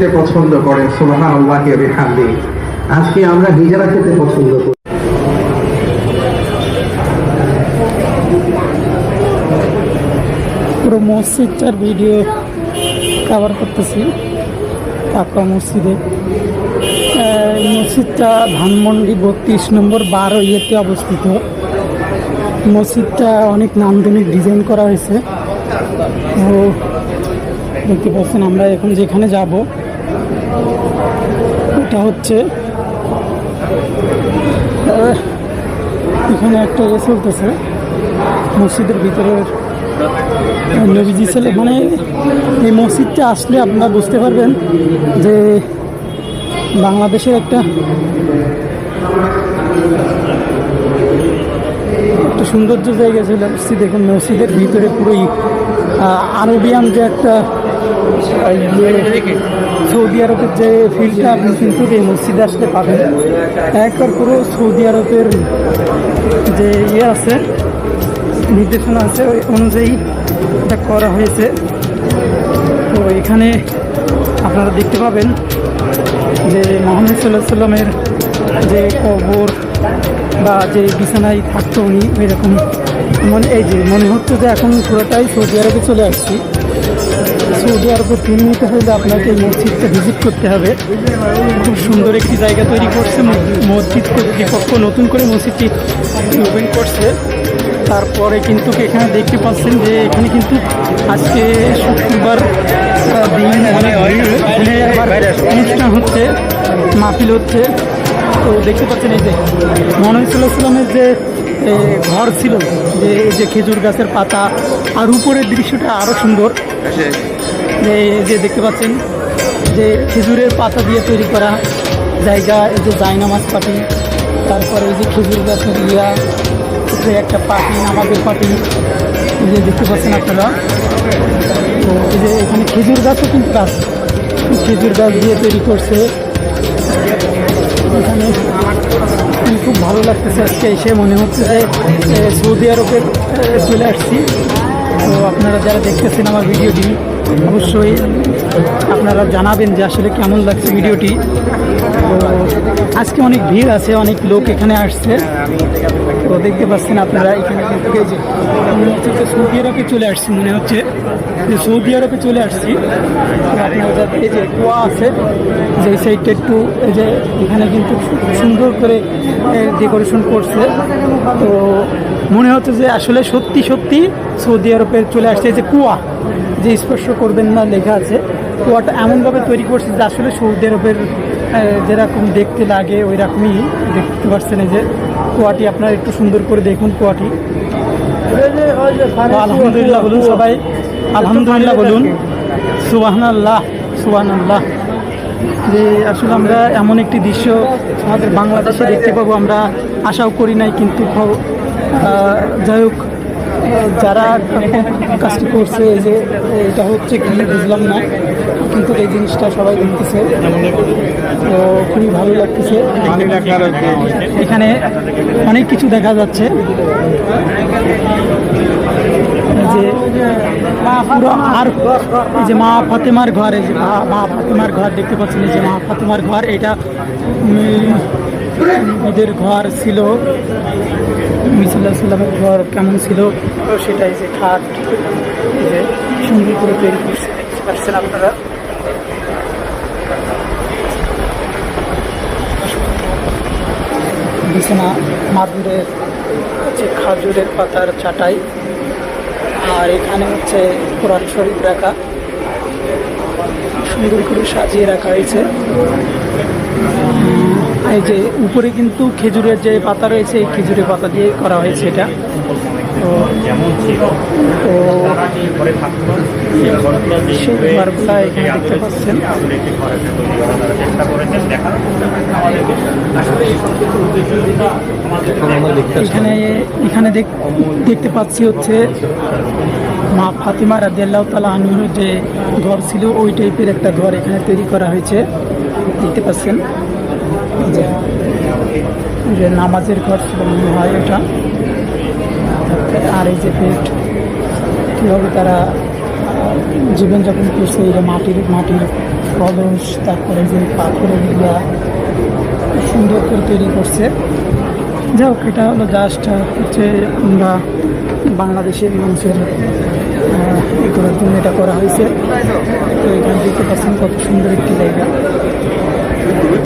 করতে পছন্দ করেন সুবহানাল্লাহ বিহামদি আজকে আমরা হিজরা খেতে পছন্দ করি। পুরো মসজিদটার ভিডিও কভার করতেছি কাকা মসজিদে। মসজিদটা ধানমন্ডি বত্রিশ নম্বর বারো ইয়েতে অবস্থিত। মসজিদটা অনেক নান্দনিক ডিজাইন করা হয়েছে। তো দেখতে পাচ্ছেন আমরা এখন যেখানে যাব এটা হচ্ছে এখানে একটা ইয়ে চলতেছে। মসজিদের ভিতরের নবীজি ছেলে মানে এই মসজিদটা আসলে আপনারা বুঝতে পারবেন যে বাংলাদেশের একটা একটা সৌন্দর্য জায়গা ছিল। আসছি দেখুন মসজিদের ভিতরে পুরোই আরবিয়ান যে একটা সৌদি আরবের যে ফিল্ডটা আপনি কিন্তু এই মসজিদে আসলে পাবেন। একবার পুরো সৌদি আরবের যে ইয়ে আছে, নির্দেশনা আছে, ওই অনুযায়ী এটা করা হয়েছে। তো এখানে আপনারা দেখতে পাবেন যে মোহাম্মদ সাল্লাহ সাল্লামের যে কবর বা যে বিছানায় থাকতো উনি এরকম মানে এই যে, মনে হচ্ছে যে এখন পুরোটাই সৌদি আরবে চলে আসছি। সৌদি আরবে ফিরে নিতে হলে আপনাকে মসজিদটা ভিজিট করতে হবে। খুব সুন্দর একটি জায়গা তৈরি করছে মসজিদ- কর্তৃপক্ষ। নতুন করে মসজিদটি ওপেন করছে। তারপরে কিন্তু এখানে দেখতে পাচ্ছেন যে এখানে কিন্তু আজকে শুক্রবার দিন। আবার অনুষ্ঠান হচ্ছে, মাহফিল হচ্ছে। তো দেখতে পাচ্ছেন এই যে মহানবী সাল্লাহ যে ঘর ছিল যে এই যে খেজুর গাছের পাতা আর উপরের দৃশ্যটা আরও সুন্দর। যে এই যে দেখতে পাচ্ছেন যে খেজুরের পাতা দিয়ে তৈরি করা জায়গা এই যে জায়নামাজ পাটি তারপরে এই যে খেজুর গাছের ইয়া উপরে একটা পাটি নামাজের পাটি যে দেখতে পাচ্ছেন আপনারা। তো এই যে এখানে খেজুর গাছও কিন্তু গাছ খেজুর গাছ দিয়ে তৈরি করছে। এখানে ভালো লাগতেছে আজকে এসে, মনে হচ্ছে যে সৌদি আরবে চলে আসছি। তো আপনারা যারা দেখতেছেন আমার ভিডিওটি, অবশ্যই আপনারা জানাবেন যে আসলে কেমন লাগছে ভিডিওটি। তো আজকে অনেক ভিড় আছে, অনেক লোক এখানে আসছে। তো দেখতে পাচ্ছেন আপনারা এখানে কিন্তু এই যে মনে হচ্ছে যে সৌদি আরবে চলে আসছি, মনে হচ্ছে যে সৌদি আরবে চলে আসছি। আপনারা এই যে কুয়া আছে, যে সাইডটা একটু এই যে এখানে কিন্তু সুন্দর করে ডেকোরেশন করছে। তো মনে হচ্ছে যে আসলে সত্যি সত্যি সৌদি আরবে চলে আসছে। যে কুয়া, যে স্পর্শ করবেন না লেখা আছে, কুয়াটা এমনভাবে তৈরি করছে যে আসলে সৌদি আরবের যেরকম দেখতে লাগে ওই রকমই দেখতে পাচ্ছেন এই যে কুয়াটি। আপনারা একটু সুন্দর করে দেখুন কুয়াটি। আলহামদুলিল্লাহ বলুন সবাই। আলহামদুলিল্লাহ বলুন। সুবাহান আল্লাহ সুবাহান আল্লাহ যে আসলে আমরা এমন একটি দৃশ্য আমাদের বাংলাদেশে দেখতে পাবো, আমরা আশাও করি নাই, কিন্তু যাই হোক, যারা কাজটি করছে যে এটা হচ্ছে কি বুঝলাম না। কিন্তু এই জিনিসটা সবাই দেখতেছে। তো খুবই ভালো লাগতেছে। এখানে অনেক কিছু দেখা যাচ্ছে। যে পুরো আর এই যে মা ফাতেমার ঘর এই যে মা- ফাতেমার ঘর দেখতে পাচ্ছেন এই যে মা ফাতেমার ঘর এটা ঈদের ঘর ছিল। মিসাল্লাহ সাল্লামের ঘর কেমন ছিল? সেটাই যে খাট যে সুন্দর করে তৈরি করছে। পাচ্ছেন আপনারা। বিছানা মাদুরের হচ্ছে খাজুরের পাতার চাটাই। আর এখানে হচ্ছে কোরআন শরীফ রাখা। সুন্দর করে সাজিয়ে রাখা হয়েছে। এই যে উপরে কিন্তু খেজুরের যে পাতা রয়েছে, এই খেজুরের পাতা দিয়ে করা হয়েছে এটা। তো তো সেই ঘরগুলা এখানে দেখতে পাচ্ছেন। এখানে এখানে দেখ- দেখতে পাচ্ছি হচ্ছে মা ফাতিমা রাজিয়াল্লাহ তালা আনুর যে ঘর ছিল ওই টাইপের একটা ঘর এখানে তৈরি করা হয়েছে। দেখতে পাচ্ছেন? যে যে নামাজের ঘর ছিল মনে হয় ওটা আর এই যে পেট কীভাবে তারা, জীবনযাপন করছে, এই মাটির মাটির কলস তারপরে যে পাথরেরগুলা সুন্দর করে তৈরি করছে। যাই হোক এটা হলো জাস্ট হচ্ছে আমরা বাংলাদেশের মানুষের ই করার জন্য এটা করা হয়েছে। তো এখানে দেখতে পাচ্ছেন কত সুন্দর একটি জায়গা।